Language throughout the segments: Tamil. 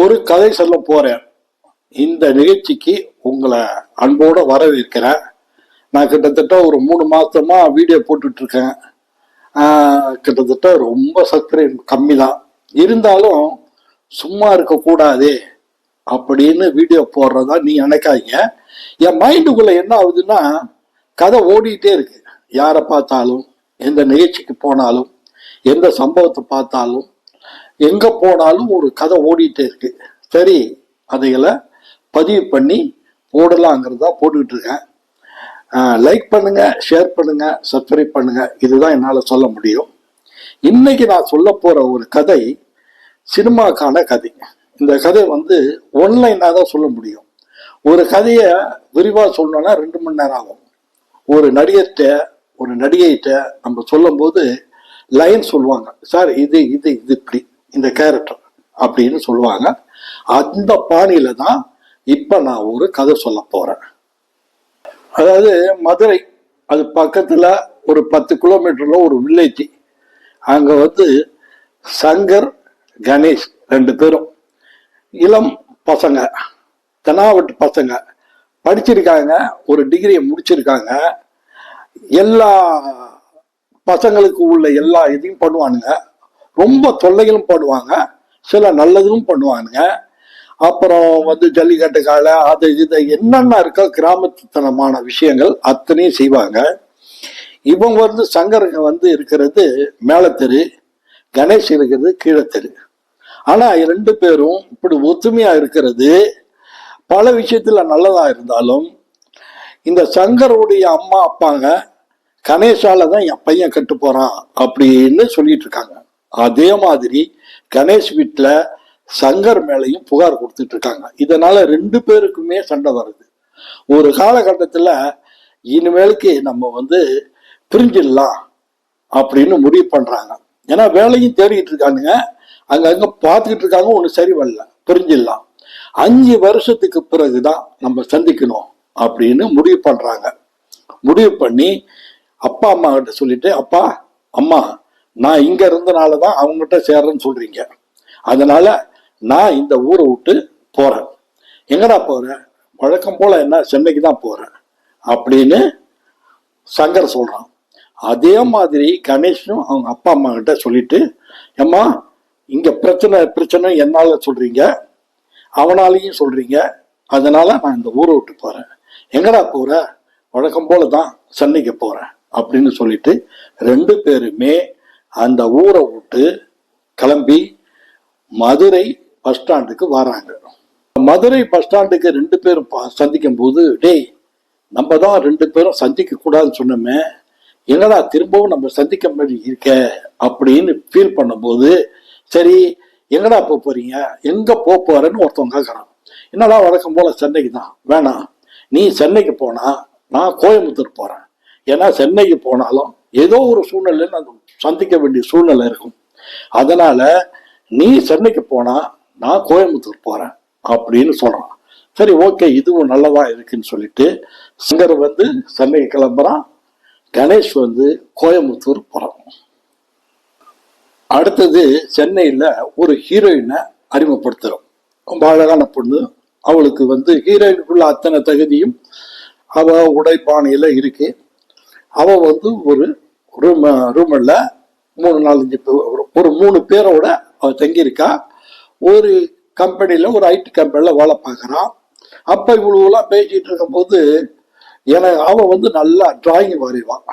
ஒரு கதை சொல்ல போறேன். இந்த நிகழ்ச்சிக்கு உங்களை அன்போட வரவேற்கிறேன். நான் கிட்டத்தட்ட ஒரு மூணு மாசமா வீடியோ போட்டுட்டு இருக்கேன் கிட்டத்தட்ட ரொம்ப சப்ஸ்கிரைப் கம்மி தான் இருந்தாலும் சும்மா இருக்கக்கூடாதே அப்படின்னு வீடியோ போடுறதா நீ நினைக்காதீங்க. என் மைண்டுக்குள்ள என்ன ஆகுதுன்னா கதை ஓடிட்டே இருக்கு. யாரை பார்த்தாலும் எந்த நிகழ்ச்சிக்கு போனாலும் எந்த சம்பவத்தை பார்த்தாலும் எங்க போனாலும் ஒரு கதை ஓடிட்டே இருக்கு. சரி அதைகளை பதிவு பண்ணி போடலாங்கிறதா போட்டுக்கிட்டு இருக்கேன். லைக் பண்ணுங்க ஷேர் பண்ணுங்க சப்ஸ்கிரைப் பண்ணுங்க. இதுதான் என்னால் சொல்ல முடியும். இன்னைக்கு நான் சொல்ல போற ஒரு கதை சினிமாக்கான கதை. இந்த கதை வந்து ஒன்லைனாக தான் சொல்ல முடியும். ஒரு கதையை விரிவாக சொல்லணும்னா ரெண்டு மணி நேரம் ஆகும். ஒரு நடிகர்கிட்ட ஒரு நடிகைகிட்ட நம்ம சொல்லும்போது லைன் சொல்லுவாங்க. சார் இது இது இது இப்படி. இந்த கேரக்டர் அப்படின்னு சொல்லுவாங்க. அந்த பாணியில தான் இப்போ நான் ஒரு கதை சொல்ல போறேன். அதாவது மதுரை அது பக்கத்துல ஒரு பத்து கிலோமீட்டர்ல ஒரு வில்லேஜ் அங்க வந்து சங்கர் கணேஷ் ரெண்டு பேரும். இளம் பசங்க தெனாவட்டு பசங்க படிச்சிருக்காங்க ஒரு டிகிரியை முடிச்சிருக்காங்க. எல்லா பசங்களுக்கு உள்ள எல்லா இதையும் பண்ணுவானுங்க. ரொம்ப தொல்லைகளும் பண்ணுவாங்க சில நல்லதும் பண்ணுவானுங்க. அப்புறம் வந்து ஜல்லிக்கட்டு காலை அது இது என்னென்ன இருக்கோ கிராமத்துத்தனமான விஷயங்கள் அத்தனையும் செய்வாங்க. இவங்க வந்து சங்கருங்க வந்து இருக்கிறது மேலத்தெரு கணேஷ் இருக்கிறது கீழத்தெரு. ஆனால் ரெண்டு பேரும் இப்படி ஒத்துமையாக இருக்கிறது பல விஷயத்தில் நல்லதாக இருந்தாலும் இந்த சங்கருடைய அம்மா அப்பாங்க கணேஷால தான் என் பையன் கட்டு போகிறான் அப்படின்னு சொல்லிட்டு இருக்காங்க. அதே மாதிரி கணேஷ் வீட்டில் சங்கர் மேலையும் புகார் கொடுத்துட்டு இருக்காங்க இதனால ரெண்டு பேருக்குமே சண்டை வருது. ஒரு காலகட்டத்தில் இனிமேலுக்கு நம்ம வந்து பிரிஞ்சிடலாம் அப்படின்னு முடிவு பண்ணுறாங்க ஏன்னா வேலையும் தேடிக்கிட்டு இருக்கானுங்க. அங்கங்கே பார்த்துக்கிட்டு இருக்காங்க ஒன்றும் சரி வரல பிரிஞ்சிடலாம். அஞ்சு வருஷத்துக்கு பிறகு தான் நம்ம சந்திக்கணும் அப்படின்னு முடிவு பண்ணுறாங்க முடிவு பண்ணி அப்பா அம்மா கிட்ட சொல்லிட்டு அப்பா அம்மா நான் இங்க இருந்தனால தான் அவங்ககிட்ட சேர்றேன்னு சொல்றீங்க. அதனால நான் இந்த ஊரை விட்டு போறேன். எங்கடா போறேன் வழக்கம் போல என்ன? சென்னைக்கு தான் போறேன் அப்படின்னு சங்கர் சொல்றான். அதே மாதிரி கணேஷும் அவங்க அப்பா அம்மா கிட்ட சொல்லிட்டு அம்மா இங்க பிரச்சனை பிரச்சனை என்னால சொல்றீங்க? அவனாலையும் சொல்றீங்க. அதனால நான் இந்த ஊரை விட்டு போறேன். எங்கடா போற? வழக்கம் போல தான் சென்னைக்கு போறேன். அப்படின்னு சொல்லிட்டு ரெண்டு பேருமே அந்த ஊரை விட்டு கிளம்பி மதுரை பஸ் ஸ்டாண்டுக்கு வராங்க. மதுரை பஸ் ஸ்டாண்டுக்கு ரெண்டு பேரும் பா- சந்திக்கும் போது டேய் நம்ம தான் ரெண்டு பேரும் சந்திக்க கூடாதுன்னு சொன்னோமே என்னடா திரும்பவும் நம்ம சந்திக்க மாதிரி இருக்க? அப்படின்னு ஃபீல் பண்ணும்போது சரி எங்கடா போக போறீங்க? எங்க போக போறேன்னு ஒருத்தவங்க கேட்கறான் என்னடா வழக்கம் போல சென்னைக்கு தான்? வேணாம். நீ சென்னைக்கு போனா நான் கோயம்புத்தூர் போறேன். ஏன்னா சென்னைக்கு போனாலும் ஏதோ ஒரு சூழ்நிலையில் நான் சந்திக்க வேண்டிய சூழ்நிலை இருக்கும். அதனால நீ சென்னைக்கு போனா நான் கோயம்புத்தூர் போறேன் அப்படின்னு சொல்றான். சரி ஓகே இதுவும் நல்லதா இருக்குன்னு சொல்லிட்டு சங்கர் வந்து சென்னைக்கு கிளம்புறான். கணேஷ் வந்து கோயம்புத்தூர் போறான். அடுத்தது சென்னையில் ஒரு ஹீரோயினை அறிமுகப்படுத்துகிறோம் ரொம்ப அழகான பொண்ணு. அவளுக்கு வந்து ஹீரோயினுக்குள்ள அத்தனை தகுதியும் அவள் உடைப்பானையில் இருக்கு. அவள் வந்து ஒரு ரூம் ரூமில் uh, மூணு நாலஞ்சு ஒரு- ஒரு மூணு பேரோட அவ தங்கியிருக்கா. ஒரு கம்பெனியில் ஒரு ஐடி கம்பெனியில் வேலை பார்க்குறான். அப்போ இவ்வளோலாம் பேசிகிட்டு இருக்கும்போது எனக்கு அவன் வந்து நல்லா டிராயிங் வரைவான்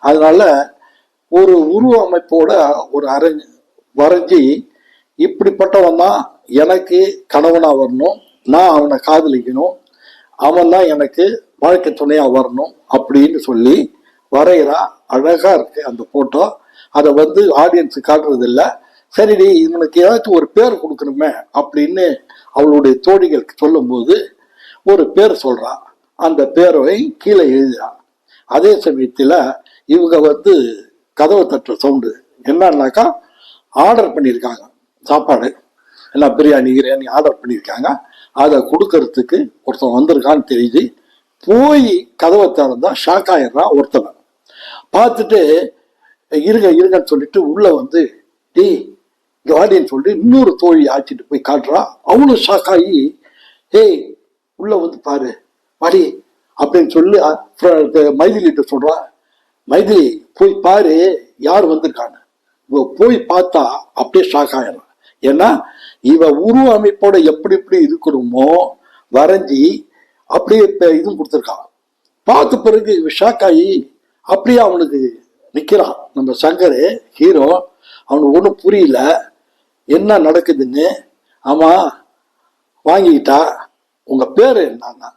அதனால ஒரு உருவ அமைப்போட ஒரு அரைஞ்சு வரைஞ்சி இப்படிப்பட்டவன் தான் எனக்கு கணவனாக வரணும். நான் அவனை காதலிக்கணும். அவன் தான் எனக்கு வாழ்க்கை துணையாக வரணும் அப்படின்னு சொல்லி வரைகிறான் அழகா இருக்கு அந்த போட்டோ அதை வந்து ஆடியன்ஸு காட்டுறதில்ல. சரிடி இவனுக்கு ஏதாச்சும் ஒரு பேர் கொடுக்கணுமே அப்படின்னு அவளுடைய தோழிகளுக்கு சொல்லும்போது ஒரு பேர் சொல்கிறான் அந்த பேரை கீழே எழுதுறான். அதே சமயத்தில் இவங்க வந்து கதவை தட்டுற சவுண்டு என்னன்னாக்கா ஆர்டர் பண்ணியிருக்காங்க. சாப்பாடு எல்லாம் பிரியாணி கிரியாணி ஆர்டர் பண்ணியிருக்காங்க. அதை கொடுக்கறதுக்கு ஒருத்தன் வந்திருக்கான்னு தெரியுது. போய் கதவை திறந்தா ஷாக் ஆயிடுறான் ஒருத்தவன். பார்த்துட்டு இருங்க இருங்கன்னு சொல்லிட்டு உள்ள வந்து டே இங்க வாடின்னு சொல்லி இன்னொரு தோழி ஆச்சிட்டு போய் காட்டுறா. அவனும் ஷாக்காகி ஏய் உள்ள வந்து பாரு வாடி அப்படின்னு சொல்லி அ, ஃப்ர- மைதிலிட்ட மைதிலி போய் பாரு யார் வந்திருக்கான்னு. போய் பார்த்தா அப்படியே ஷாக் ஆயிடும் ஏன்னா இவ உருவ அமைப்போட எப்படி எப்படி இருக்கணுமோ வரைஞ்சி அப்படியே இதுவும் கொடுத்துருக்கான் பார்த்த பிறகு ஷாக் ஆகி அப்படியே அவனுக்கு நிற்கிறான் நம்ம சங்கர் ஹீரோ அவனுக்கு ஒன்றும் புரியல. என்ன நடக்குதுன்னு ஆமாம் வாங்கிக்கிட்டா உங்கள் பேர் என்னன்னா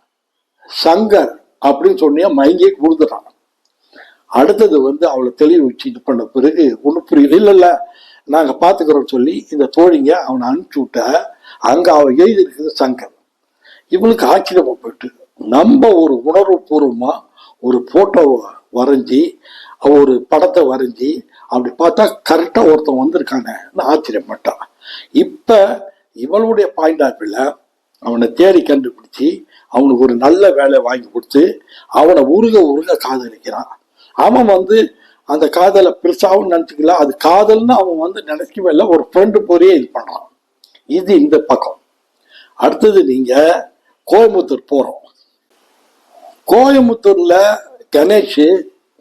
சங்கர் அப்படின்னு சொன்னியா மயங்கியே கொடுத்துட்டான் அடுத்தது வந்து அவளை தெளிவு வச்சு இது பண்ண பிறகு ஒன்றும் புரியல. இல்லை இல்லை நாங்கள் பார்த்துக்கிறோம் சொல்லி இந்த தோழிங்க அவனை அனுப்பிச்சி விட்ட அவள் அவன் எழுதியிருக்குது சங்கர். இவளுக்கு ஆச்சரியமா போயிட்டு நம்ம ஒரு உணர்வு பூர்வமாக ஒரு ஃபோட்டோவை வரைஞ்சி ஒரு படத்தை வரைஞ்சி அப்படி பார்த்தா கரெக்டாக ஒருத்தன் வந்திருக்கானே ஆச்சரியப்பட்டான் இப்போ இவளுடைய பாயிண்ட் ஆஃப் அவனை தேடி கண்டுபிடிச்சி அவனுக்கு ஒரு நல்ல வேலை வாங்கி கொடுத்து அவனை உருக உருக காதலிக்கிறான். அவன் வந்து அந்த காதலை பெருசாகவும் நினச்சிக்கல அது காதல்னு அவன் வந்து நினைக்கவே இல்லை ஒரு ஃப்ரெண்டு போரியே இது பண்ணுறான் இது இந்த பக்கம். அடுத்தது நீங்கள் கோயம்புத்தூர் போகிறோம் கோயம்புத்தூரில் கணேஷ்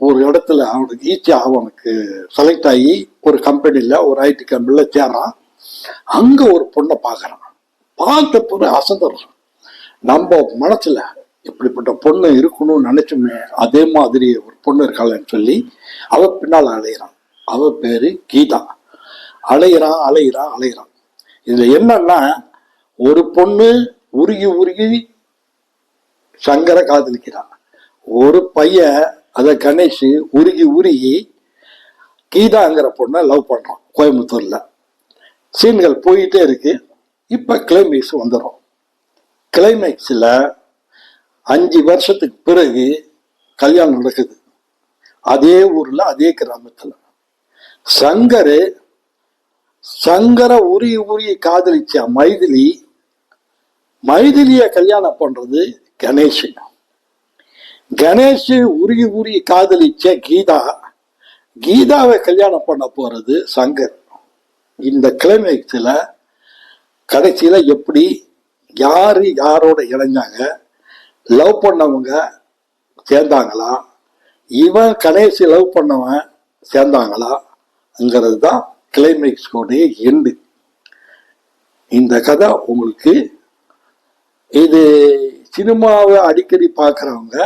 ஒரு இடத்துல அவனுக்கு ஈஸியா அவனுக்கு செலக்ட் ஆகி ஒரு கம்பெனியில் ஒரு ஐடி கம்பெனியில் சேர்றான். அங்கே ஒரு பொண்ணை பார்க்குறான். பார்த்த பொண்ணு அசந்துடுறான் நம்ம மனசில் இப்படிப்பட்ட பொண்ணு இருக்கணும்னு நினச்சோமே அதே மாதிரி ஒரு பொண்ணு இருக்காளன்னு சொல்லி அவ பின்னால் அலையிறான். அவ பேர் கீதா. அலையிறான் அலையிறான் அலையிறான். இதில் என்னன்னா ஒரு பொண்ணு உருகி உருகி சங்கரை காதலிக்கிறான். ஒரு பையன் அதை கணேஷ் உருகி உருகி கீதாங்கிற பொண்ணை லவ் பண்ணுறான் கோயம்புத்தூரில். சீன்கள் போயிட்டே இருக்கு. இப்போ கிளைமேக்ஸ் வந்துடும் கிளைமேக்ஸில் அஞ்சு வருஷத்துக்கு பிறகு கல்யாணம் நடக்குது. அதே ஊரில் அதே கிராமத்தில். சங்கர் சங்கரை உரிய உரிய காதலிச்ச மைதிலி மைதிலியை கல்யாணம் பண்ணுறது கணேஷன் கணேஷ் உருகி உருகி காதலிச்ச கீதா கீதாவை கல்யாணம் பண்ண போறது சங்கர். இந்த கிளைமேக்ஸில் கடைசியில் எப்படி யார் யாரோட இணைஞ்சாங்க லவ் பண்ணவங்க சேர்ந்தாங்களா இவன் கணேஷ் லவ் பண்ணவன் சேர்ந்தாங்களாங்கிறது தான் கிளைமேக்ஸ்கோடைய எண்டு இந்த கதை உங்களுக்கு இது சினிமாவை அடிக்கடி பார்க்குறவங்க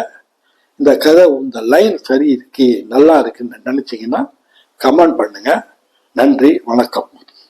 இந்த கதை இந்த லைன் சரி இருக்கு நல்லா இருக்குன்னு நினச்சிங்கன்னா கமெண்ட் பண்ணுங்க. நன்றி வணக்கம்.